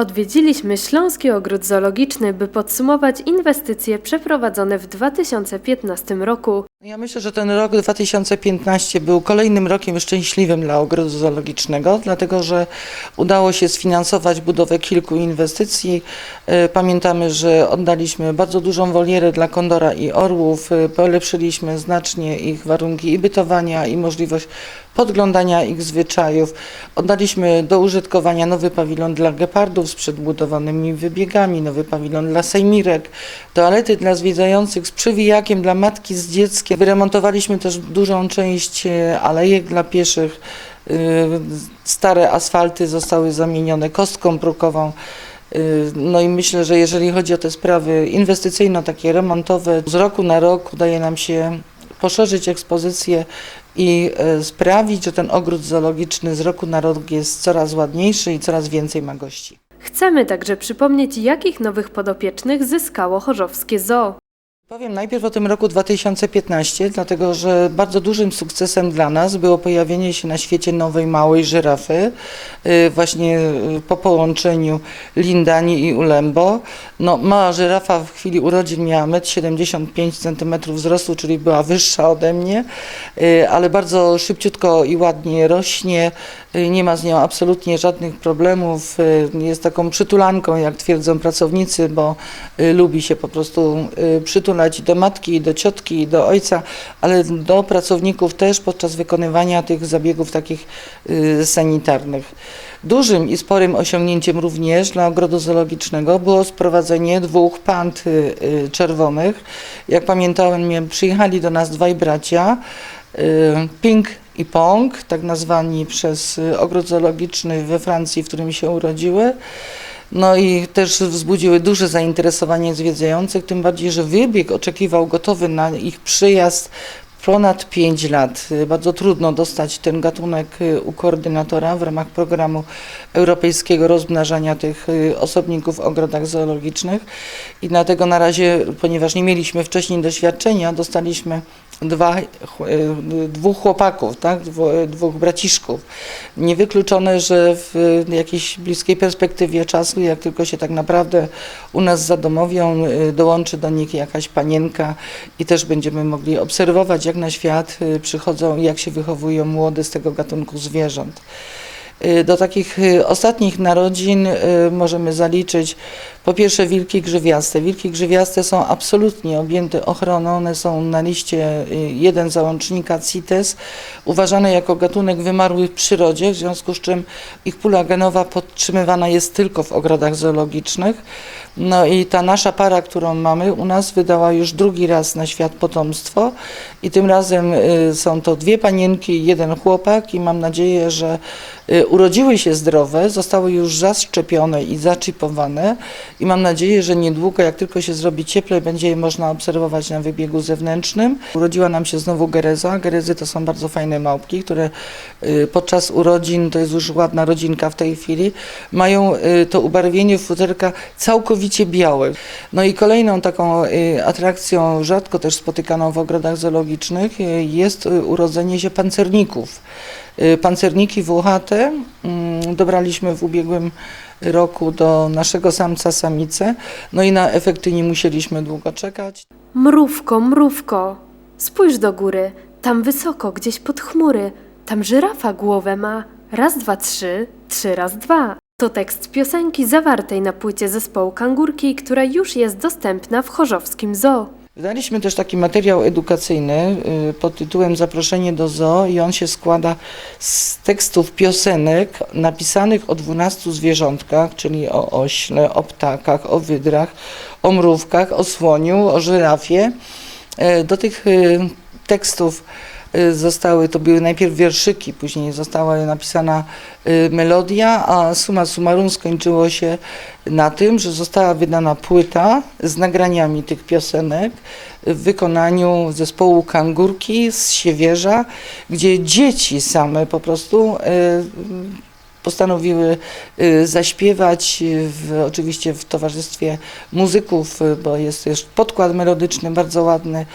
Odwiedziliśmy Śląski Ogród Zoologiczny, by podsumować inwestycje przeprowadzone w 2015 roku. Ja myślę, że ten rok 2015 był kolejnym rokiem szczęśliwym dla ogrodu zoologicznego, dlatego że udało się sfinansować budowę kilku inwestycji. E, Pamiętamy, że oddaliśmy bardzo dużą wolierę dla kondora i orłów, e, polepszyliśmy znacznie ich warunki i bytowania, i możliwość podglądania ich zwyczajów. Oddaliśmy do użytkowania nowy pawilon dla gepardów z przedbudowanymi wybiegami, nowy pawilon dla sejmirek, toalety dla zwiedzających z przywijakiem dla matki z dzieckiem. Wyremontowaliśmy też dużą część e, alejek dla pieszych. E, Stare asfalty zostały zamienione kostką brukową. E, No i myślę, że jeżeli chodzi o te sprawy inwestycyjno, takie remontowe, z roku na rok udaje nam się poszerzyć ekspozycję i e, sprawić, że ten ogród zoologiczny z roku na rok jest coraz ładniejszy i coraz więcej ma gości. Chcemy także przypomnieć, jakich nowych podopiecznych zyskało chorzowskie zoo. Powiem najpierw o tym roku 2015, dlatego że bardzo dużym sukcesem dla nas było pojawienie się na świecie nowej małej żyrafy, y, właśnie y, po połączeniu Lindani i Ulembo. No, mała żyrafa w chwili urodzin miała 1,75 cm wzrostu, czyli była wyższa ode mnie, y, ale bardzo szybciutko i ładnie rośnie, nie ma z nią absolutnie żadnych problemów, jest taką przytulanką, jak twierdzą pracownicy, bo lubi się po prostu przytulać i do matki, i do ciotki, i do ojca, ale do pracowników też podczas wykonywania tych zabiegów takich y, sanitarnych. Dużym i sporym osiągnięciem również dla ogrodu zoologicznego było sprowadzenie dwóch pand y, y, czerwonych. Jak pamiętałem, przyjechali do nas dwaj bracia, Pink i Pong, tak nazwani przez ogród zoologiczny we Francji, w którym się urodziły. No i też wzbudziły duże zainteresowanie zwiedzających, tym bardziej, że wybieg oczekiwał gotowy na ich przyjazd ponad 5 lat. Bardzo trudno dostać ten gatunek y, u koordynatora w ramach programu europejskiego rozmnażania tych y, osobników w ogrodach zoologicznych i dlatego na razie, ponieważ nie mieliśmy wcześniej doświadczenia, dostaliśmy dwa, y, dwóch chłopaków, tak? Dwóch braciszków. Niewykluczone, że w jakiejś bliskiej perspektywie czasu, jak tylko się tak naprawdę u nas zadomowią, y, dołączy do nich jakaś panienka i też będziemy mogli obserwować, jak na świat y, przychodzą i jak się wychowują młode z tego gatunku zwierząt. Y, Do takich y, ostatnich narodzin y, możemy zaliczyć po pierwsze wilki grzywiaste. Wilki grzywiaste są absolutnie objęte ochroną, one są na liście jeden załącznika CITES, uważane jako gatunek wymarły w przyrodzie, w związku z czym ich pula genowa podtrzymywana jest tylko w ogrodach zoologicznych. No i ta nasza para, którą mamy u nas, wydała już drugi raz na świat potomstwo i tym razem y, są to dwie panienki i jeden chłopak i mam nadzieję, że y, urodziły się zdrowe, zostały już zaszczepione i zaczipowane i mam nadzieję, że niedługo, jak tylko się zrobi cieplej, będzie je można obserwować na wybiegu zewnętrznym. Urodziła nam się znowu gereza. Gerezy to są bardzo fajne małpki, które y, podczas urodzin, to jest już ładna rodzinka w tej chwili, mają to ubarwienie futerka całkowicie białe. No i kolejną taką y, atrakcją, rzadko też spotykaną w ogrodach zoologicznych, y, jest y, urodzenie się pancerników. Pancerniki włochate mm, dobraliśmy w ubiegłym roku do naszego samca samicę, no i na efekty nie musieliśmy długo czekać. Mrówko, mrówko, spójrz do góry, tam wysoko, gdzieś pod chmury, tam żyrafa głowę ma. Raz, dwa, trzy, trzy raz dwa. To tekst piosenki zawartej na płycie zespołu Kangurki, która już jest dostępna w chorzowskim zoo. Wydaliśmy też taki materiał edukacyjny y, pod tytułem Zaproszenie do zoo i on się składa z tekstów piosenek napisanych o 12 zwierzątkach, czyli o ośle, o ptakach, o wydrach, o mrówkach, o słoniu, o żyrafie. E, Do tych y, tekstów y, zostały, to były najpierw wierszyki, później została napisana y, melodia, a summa summarum skończyło się na tym, że została wydana płyta z nagraniami tych piosenek w wykonaniu zespołu Kangurki z Siewierza, gdzie dzieci same po prostu y, postanowiły y, zaśpiewać, w, oczywiście w towarzystwie muzyków, y, bo jest też podkład melodyczny bardzo ładny.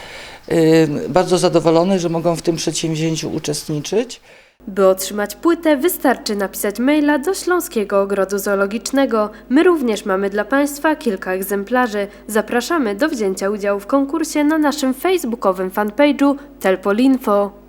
Y, Bardzo zadowolone, że mogą w tym przedsięwzięciu uczestniczyć. By otrzymać płytę, wystarczy napisać maila do Śląskiego Ogrodu Zoologicznego. My również mamy dla Państwa kilka egzemplarzy. Zapraszamy do wzięcia udziału w konkursie na naszym facebookowym fanpage'u Telpolinfo.